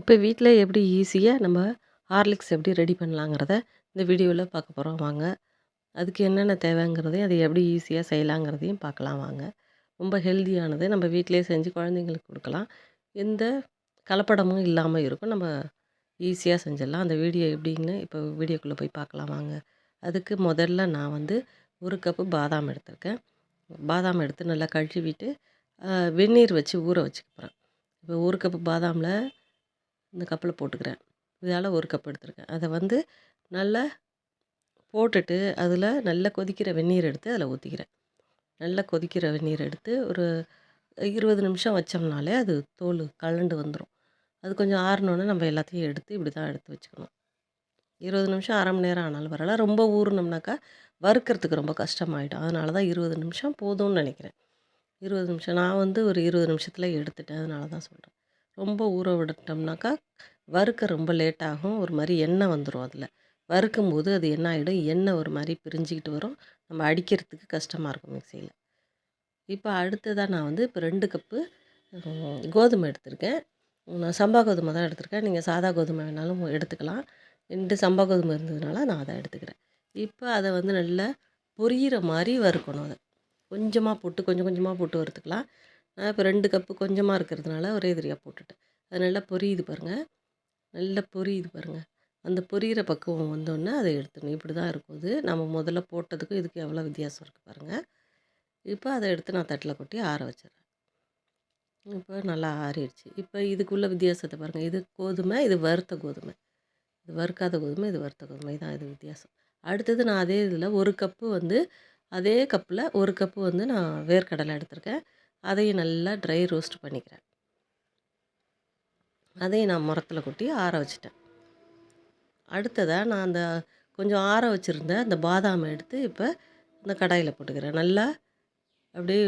இப்போ வீட்டில் எப்படி ஈஸியாக நம்ம ஹார்லிக்ஸ் எப்படி ரெடி பண்ணலாங்கிறத இந்த வீடியோவில் பார்க்க போகிறோம் வாங்க. அதுக்கு என்னென்ன தேவைங்கிறதையும் அதை எப்படி ஈஸியாக செய்யலாங்கிறதையும் பார்க்கலாம் வாங்க. ரொம்ப ஹெல்தியானது நம்ம வீட்டிலேயே செஞ்சு குழந்தைங்களுக்கு கொடுக்கலாம். எந்த கலப்படமும் இல்லாமல் இருக்கும். நம்ம ஈஸியாக செஞ்சிடலாம். அந்த வீடியோ எப்படின்னு இப்போ வீடியோக்குள்ளே போய் பார்க்கலாம் வாங்க. அதுக்கு முதல்ல நான் வந்து ஒரு கப்பு பாதாம் எடுத்திருக்கேன். பாதாம் எடுத்து நல்லா கழுவிட்டு வெந்நீர் வச்சு ஊற வச்சுக்கப்போகிறேன் இப்போ ஒரு கப்பு பாதாமில் இந்த கப்பில் போட்டுக்கிறேன். இதால் ஒரு கப் எடுத்துருக்கேன். அதை வந்து நல்லா போட்டுட்டு அதில் நல்லா கொதிக்கிற வெந்நீர் எடுத்து அதில் ஊற்றிக்கிறேன் நல்லா கொதிக்கிற வெந்நீர் எடுத்து ஒரு இருபது நிமிஷம் வச்சோம்னாலே அது தோல் கலண்டு வந்துடும் அது கொஞ்சம் ஆறினோன்னே நம்ம எல்லாத்தையும் எடுத்து இப்படி தான் எடுத்து வச்சுக்கணும். இருபது நிமிஷம் அரை மணி நேரம் ஆனாலும் வரலாம் ரொம்ப ஊறினோம்னாக்கா வறுக்கிறதுக்கு ரொம்ப கஷ்டமாயிடும். அதனால தான் இருபது நிமிஷம் போதும்னு நினைக்கிறேன். இருபது நிமிஷம் நான் வந்து ஒரு இருபது நிமிஷத்தில் எடுத்துட்டேன். அதனால தான் சொல்கிறேன் ரொம்ப ஊற விட்டுட்டோம்னாக்கா வறுக்க ரொம்ப லேட் ஆகும். ஒரு மாதிரி எண்ணெய் வந்துடும் அதில். வறுக்கும்போது அது என்ன ஆகிடும் எண்ணெய் ஒரு மாதிரி பிரிஞ்சிக்கிட்டு வரும். நம்ம அடிக்கிறதுக்கு கஷ்டமாக இருக்கும் மிக்சியில். இப்போ அடுத்ததாக நான் வந்து இப்போ ரெண்டு கப்பு கோதுமை எடுத்திருக்கேன். நான் சம்பா கோதுமை தான் எடுத்திருக்கேன். நீங்கள் சாதா கோதுமை வேணாலும் எடுத்துக்கலாம். ரெண்டு சம்பா கோதுமை இருந்ததுனால நான் அதை எடுத்துக்கிறேன். இப்போ அதை வந்து நல்லா பொரியிற மாதிரி வறுக்கணும் அதை. கொஞ்சமாக போட்டு கொஞ்சம் கொஞ்சமாக போட்டு வறுத்துக்கலாம். நான் இப்போ ரெண்டு கப்பு கொஞ்சமாக இருக்கிறதுனால ஒரே தெரியாக போட்டுட்டேன். அது நல்லா பொரியுது பாருங்கள் நல்லா பொரியுது பாருங்கள் அந்த பொரியிற பக்குவம் வந்தோடனே அதை எடுத்துடணும். இப்படி தான் இருக்கும் இது. நம்ம முதல்ல போட்டதுக்கும் இதுக்கு எவ்வளோ வித்தியாசம் இருக்குது பாருங்கள் இப்போ அதை எடுத்து நான் தட்டில் கொட்டி ஆற வச்சிடுறேன். இப்போ நல்லா ஆறிடுச்சு. இப்போ இதுக்குள்ள வித்தியாசத்தை பாருங்கள் இது கோதுமை இது வறுத்த கோதுமை. இது வறுக்காத கோதுமை இது வறுத்த கோதுமை. தான் இது வித்தியாசம். அடுத்தது நான் அதே இதில் ஒரு கப்பு வந்து அதே கப்பில் ஒரு கப்பு வந்து நான் வேர்க்கடலை எடுத்திருக்கேன். அதையும் நல்லா ட்ரை ரோஸ்ட் பண்ணிக்கிறேன். அதையும் நான் முரத்தில் கொட்டி ஆற வச்சிட்டேன். அடுத்ததாக நான் அந்த கொஞ்சம் ஆற வச்சுருந்த அந்த பாதாமை எடுத்து இப்போ இந்த கடாயில் போட்டுக்கிறேன். நல்லா அப்படியே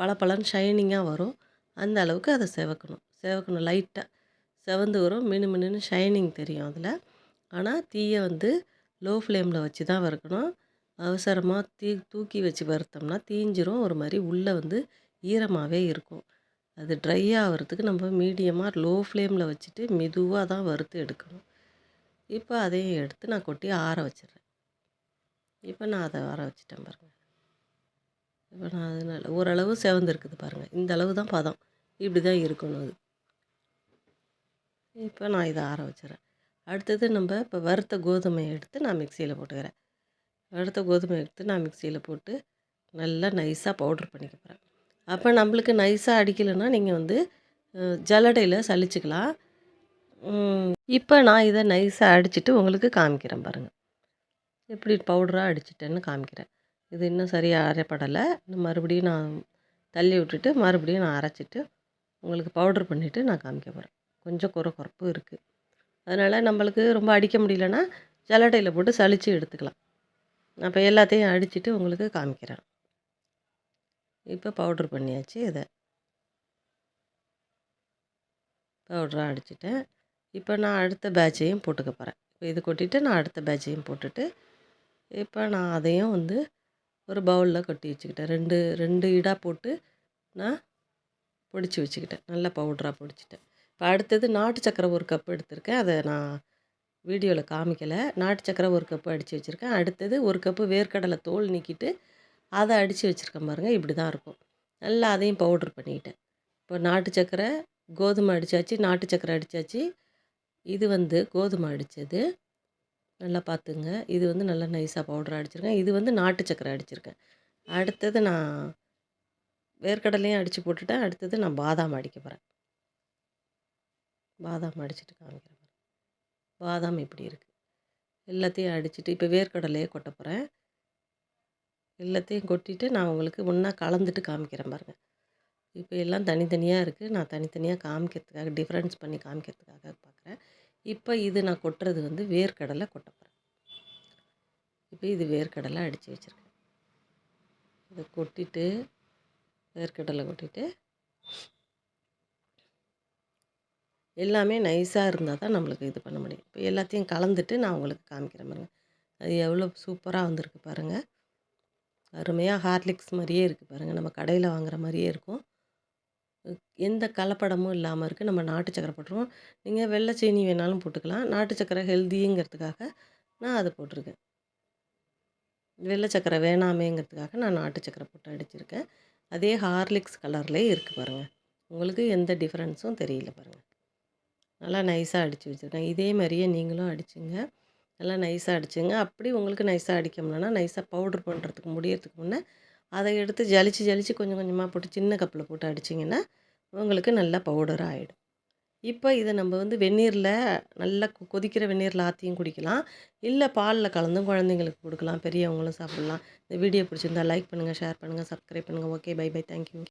பளபளன்னு ஷைனிங்காக வரும். அந்த அளவுக்கு அதை செவக்கணும். செவக்கணும் லைட்டாக செவந்து வரும். மினு மினுன்னு ஷைனிங் தெரியும் அதில். ஆனால் தீயை வந்து லோ ஃப்ளேமில் வச்சு தான் வறுக்கணும். அவசரமாக தீ தூக்கி வச்சு வறுத்தோம்னா தீஞ்சிரும். ஒரு மாதிரி உள்ளே வந்து ஈரமாகவே இருக்கும். அது ட்ரை ஆகிறதுக்கு நம்ம மீடியமாக லோ ஃப்ளேமில் வச்சுட்டு மெதுவாக தான் வறுத்து எடுக்கணும். இப்போ அதையும் எடுத்து நான் கொட்டி ஆற வச்சிடுறேன். இப்போ நான் அதை ஆற வச்சிட்டேன் பாருங்கள் இப்போ நான் அதனால் ஓரளவு செவந்துருக்குது பாருங்கள் இந்த அளவு தான் பதம். இப்படி தான் இருக்கணும் அது. இப்போ நான் இதை ஆற வச்சிடறேன். அடுத்தது நம்ம இப்போ வறுத்த கோதுமையை எடுத்து நான் மிக்சியில் போட்டுக்கிறேன். வறுத்த கோதுமை எடுத்து நான் மிக்சியில் போட்டு நல்லா நைஸாக பவுட்ரு பண்ணிக்க போகிறேன் அப்போ நம்மளுக்கு நைஸாக அடிக்கலைன்னா நீங்கள் வந்து ஜல்லடையில் சலிச்சுக்கலாம். இப்போ நான் இதை நைஸாக அடிச்சுட்டு உங்களுக்கு காமிக்கிறேன் பாருங்கள் எப்படி பவுடராக அடிச்சிட்டேன்னு காமிக்கிறேன். இது இன்னும் சரியாக அரைப்படலை. மறுபடியும் நான் தள்ளி விட்டுட்டு மறுபடியும் நான் அரைச்சிட்டு உங்களுக்கு பவுட்ரு பண்ணிவிட்டு நான் காமிக்க போகிறேன் கொஞ்சம் குறை குறப்பு இருக்குது அதனால் நம்மளுக்கு ரொம்ப அடிக்க முடியலன்னா ஜலடையில் போட்டு சளிச்சு எடுத்துக்கலாம். அப்போ எல்லாத்தையும் அடிச்சுட்டு உங்களுக்கு காமிக்கிறேன். இப்போ பவுட்ரு பண்ணியாச்சு இதை. பவுட்ராக அடிச்சிட்டேன். இப்போ நான் அடுத்த பேட்சையும் போட்டுக்க போகிறேன் இப்போ இது கொட்டிட்டு நான் அடுத்த பேட்சையும் போட்டுட்டு இப்போ நான் அதையும் வந்து ஒரு பவுலில் கொட்டி வச்சுக்கிட்டேன். ரெண்டு ரெண்டு இடாக போட்டு நான் பொடிச்சு வச்சுக்கிட்டேன். நல்லா பவுடராக பொடிச்சிட்டேன். இப்போ அடுத்தது நாட்டு சக்கரை ஒரு கப் எடுத்திருக்கேன். அதை நான் வீடியோவில் காமிக்கலை. நாட்டு சக்கரை ஒரு கப்பு அடித்து வச்சுருக்கேன். அடுத்தது ஒரு கப்பு வேர்க்கடலை தோல் நீக்கிட்டு அதை அடித்து வச்சுருக்கேன் பாருங்கள் இப்படி தான் இருக்கும். நல்லா அதையும் பவுட்ரு பண்ணிக்கிட்டேன் இப்போ நாட்டு சக்கரை கோதுமை அடித்தாச்சு நாட்டு சக்கரை அடித்தாச்சு இது வந்து கோதுமை அடித்தது நல்லா பார்த்துங்க. இது வந்து நல்லா நைஸாக பவுடர் அடிச்சிருக்கேன். இது வந்து நாட்டு சக்கரை அடிச்சிருக்கேன். அடுத்தது நான் வேர்க்கடலையும் அடித்து போட்டுட்டேன். அடுத்தது நான் பாதாம் அடிக்க போகிறேன் பாதாம் அடிச்சுட்டு காமிக்கிறேன் பாதாம் இப்படி இருக்குது எல்லாத்தையும் அடிச்சுட்டு இப்போ வேர்க்கடலையே கொட்ட போகிறேன் எல்லாத்தையும் கொட்டிட்டு நான் உங்களுக்கு ஒன்றா கலந்துட்டு காமிக்கிறேன் பாருங்கள் இப்போ எல்லாம் தனித்தனியாக இருக்குது நான் தனித்தனியாக காமிக்கிறதுக்காக டிஃப்ரென்ஸ் பண்ணி காமிக்கிறதுக்காக பார்க்குறேன் இப்போ இது நான் கொட்டுறது வந்து வேர்க்கடலை கொட்ட போகிறேன் இப்போ இது வேர்க்கடலை அடித்து வச்சுருக்கேன். இதை கொட்டிட்டு வேர்க்கடலை கொட்டிட்டு எல்லாமே நைஸாக இருந்தால் தான் நம்மளுக்கு இது பண்ண முடியும். இப்போ எல்லாத்தையும் கலந்துட்டு நான் உங்களுக்கு காமிக்கிறேன் பாருங்கள் அது எவ்வளோ சூப்பராக வந்திருக்கு பாருங்கள் அருமையாக ஹார்லிக்ஸ் மாதிரியே இருக்குது பாருங்கள் நம்ம கடையில் வாங்குகிற மாதிரியே இருக்கும். எந்த கலப்படமும் இல்லாமல் இருக்குது நம்ம நாட்டு சக்கரை போட்டுருவோம். நீங்கள் வெள்ளை சீனி வேணாலும் போட்டுக்கலாம். நாட்டு சக்கரை ஹெல்திங்கிறதுக்காக நான் அதை போட்டிருக்கேன். வெள்ளை சக்கரை வேணாமேங்கிறதுக்காக நான் நாட்டு சக்கரை போட்டு அடிச்சிருக்கேன். அதே ஹார்லிக்ஸ் கலர்லேயே இருக்குது பாருங்கள் உங்களுக்கு எந்த டிஃப்ரென்ஸும் தெரியல பாருங்கள் நல்லா நைஸாக அடித்து வச்சுருக்கேன். இதே மாதிரியே நீங்களும் அடிச்சுங்க. நல்லா நைஸாக அடிச்சுங்க. அப்படி உங்களுக்கு நைஸாக அடிக்கணும்னா நைஸாக பவுட்ரு பண்ணுறதுக்கு முடியறதுக்கு முன்னே அதை எடுத்து ஜலிச்சு ஜலிச்சு கொஞ்சம் கொஞ்சமாக போட்டு சின்ன கப்பில் போட்டு அடிச்சிங்கன்னா உங்களுக்கு நல்லா பவுடர் ஆகிடும் இப்போ இதை நம்ம வந்து வெந்நீரில் நல்லா கொதிக்கிற வெந்நீரில் ஆற்றியும் குடிக்கலாம். இல்லை பாலில் கலந்தும் குழந்தைங்களுக்கு கொடுக்கலாம். பெரியவங்களும் சாப்பிட்லாம். இந்த வீடியோ பிடிச்சிருந்தா லைக் பண்ணுங்கள் ஷேர் பண்ணுங்கள் சப்ஸ்கிரைப் பண்ணுங்கள் ஓகே பை பை தேங்க்யூ